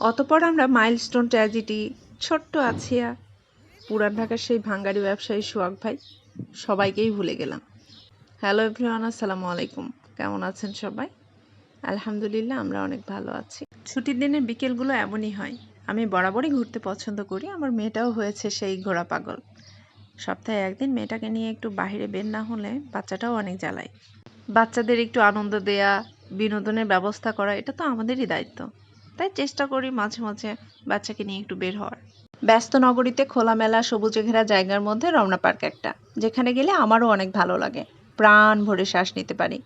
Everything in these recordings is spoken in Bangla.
অতপর আমরা মাইলস্টোন ট্র্যাজেডি, ছোট্ট আছিয়া, পুরান ঢাকার সেই ভাঙ্গারি ব্যবসায়ী সোহাগ ভাই, সবাইকেই ভুলে গেলাম। হ্যালো এভরিওয়ান, আসসালামু আলাইকুম। কেমন আছেন সবাই? আলহামদুলিল্লাহ, আমরা অনেক ভালো আছি। ছুটির দিনের বিকেলগুলো এমনই হয়। আমি বরাবরই ঘুরতে পছন্দ করি। আমার মেয়েটাও হয়েছে সেই ঘোড়া পাগল। সপ্তাহে একদিন মেয়েটাকে নিয়ে একটু বাইরে বের না হলে বাচ্চাটাও অনেক জ্বালায়। বাচ্চাদের একটু আনন্দ দেয়া, বিনোদনের ব্যবস্থা করা, এটা তো আমাদেরই দায়িত্ব। তাই চেষ্টা করি মাঝে মাঝে বাচ্চাকে নিয়ে একটু বের হওয়ার। ব্যস্ত নগরীতে খোলামেলা সবুজে ঘেরা জায়গার মধ্যে রমনা পার্ক একটা, যেখানে গেলে আমারও অনেক ভালো লাগে। প্রাণ ভরে শ্বাস নিতে পারি।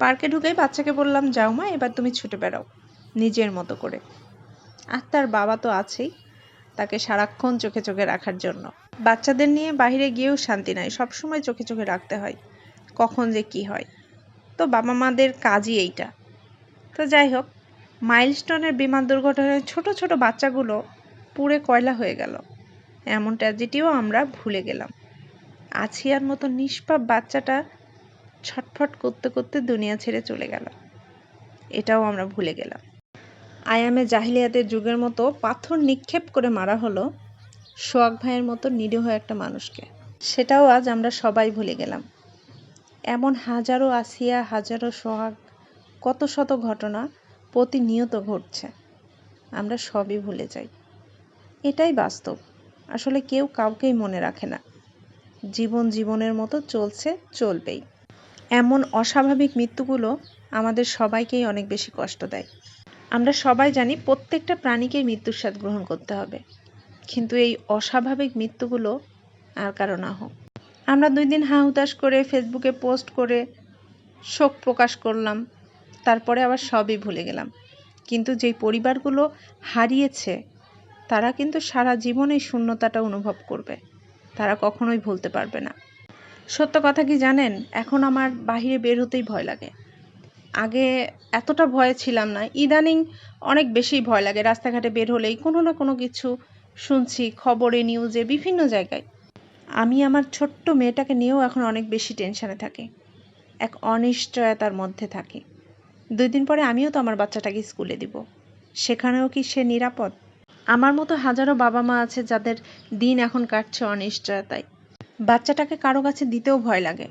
পার্কে ঢুকেই বাচ্চাকে বললাম, যাও মা, এবার তুমি ছুটে বেড়াও। নিজের মতো করে। আর তার বাবা তো আছেই তাকে সারাক্ষণ চোখে চোখে রাখার জন্য। বাচ্চাদের নিয়ে বাইরে গিয়েও শান্তি নাই, সবসময় চোখে চোখে রাখতে হয়, কখন যে কি হয়। তো বাবা মাদের কাজই এইটা। তো যাই হোক মাইলস্টোনের বিমান দুর্ঘটনায় ছোট ছোট বাচ্চাগুলো পুড়ে কয়লা হয়ে গেল। এমন ট্র্যাজেডিও আমরা ভুলে গেলাম। আছিয়ার মতো নিষ্পাপ বাচ্চাটা ছটফট করতে করতে দুনিয়া ছেড়ে চলে গেল। এটাও আমরা ভুলে গেলাম। আয়ামে জাহিলিয়াতের যুগের মতো পাথর নিক্ষেপ করে মারা হলো সোয়াক ভাইয়ের মতো নিরীহ একটা মানুষকে। সেটাও আজ আমরা সবাই ভুলে গেলাম। এমন হাজারো আসিয়া, হাজারো সোহাগ, কত শত ঘটনা প্রতিনিয়ত ঘটছে। আমরা সবই ভুলে যাই। এটাই বাস্তব। আসলে কেউ কাউকেই মনে রাখে না। জীবন জীবনের মতো চলছে, চলবেই। এমন অস্বাভাবিক মৃত্যুগুলো আমাদের সবাইকেই অনেক বেশি কষ্ট দেয়। আমরা সবাই জানি প্রত্যেকটা প্রাণীকেই মৃত্যুর স্বাদ গ্রহণ করতে হবে। কিন্তু এই অস্বাভাবিক মৃত্যুগুলো আর কারও না হোক। আমরা দুই দিন হা হুতাশ করে ফেসবুকে পোস্ট করে শোক প্রকাশ করলাম। তারপরে আবার সবই ভুলে গেলাম। কিন্তু যেই পরিবারগুলো হারিয়েছে, তারা কিন্তু সারা জীবন এই শূন্যতাটা অনুভব করবে। তারা কখনোই ভুলতে পারবে না। সত্য কথা কি জানেন? এখন আমার বাহিরে বের হতেই ভয় লাগে। আগে এতটা ভয়ে ছিলাম না, ইদানিং অনেক বেশি ভয় লাগে। রাস্তাঘাটে বের হলেই কোনো না কোনো কিছু শুনছি, খবরে, নিউজে, বিভিন্ন জায়গায়। আমি আমার ছোট্ট মেয়েটাকে নিয়েও এখন অনেক বেশি টেনশানে থাকি। এক অনিশ্চয়তার মধ্যে থাকি। দুই দিন পরে আমিও তো আমার বাচ্চাটাকে স্কুলে দিব। সেখানেও কি সে নিরাপদ? আমার মতো হাজারো বাবা মা আছে যাদের দিন এখন কাটছে অনিশ্চয়তায়। বাচ্চাটাকে কারও কাছে দিতেও ভয় লাগে।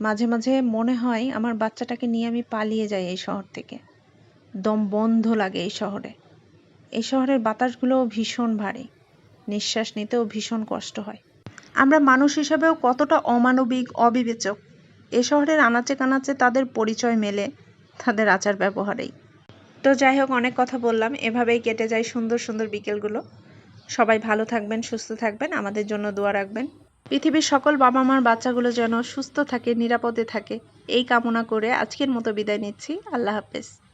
মাঝে মাঝে মনে হয় আমার বাচ্চাটাকে নিয়ে আমি পালিয়ে যাই এই শহর থেকে। দম বন্ধ লাগে এই শহরে। এই শহরের বাতাসগুলোও ভীষণ ভারী। নিঃশ্বাস নিতেও ভীষণ কষ্ট হয়। আমরা মানুষ হিসেবেও কতটা অমানবিক, অবিবেচক। এ শহরের আনাচে কানাচে তাদের পরিচয় মেলে। তাদের আচার ব্যবহারেই। তো যাই হোক অনেক কথা বললাম। এভাবেই কেটে যায় সুন্দর সুন্দর বিকেলগুলো। সবাই ভালো থাকবেন, সুস্থ থাকবেন, আমাদের জন্য দোয়া রাখবেন। পৃথিবীর সকল বাবা মার বাচ্চাগুলো যেন সুস্থ থাকে, নিরাপদে থাকে, এই কামনা করে আজকের মতো বিদায় নিচ্ছি। আল্লাহ হাফেজ।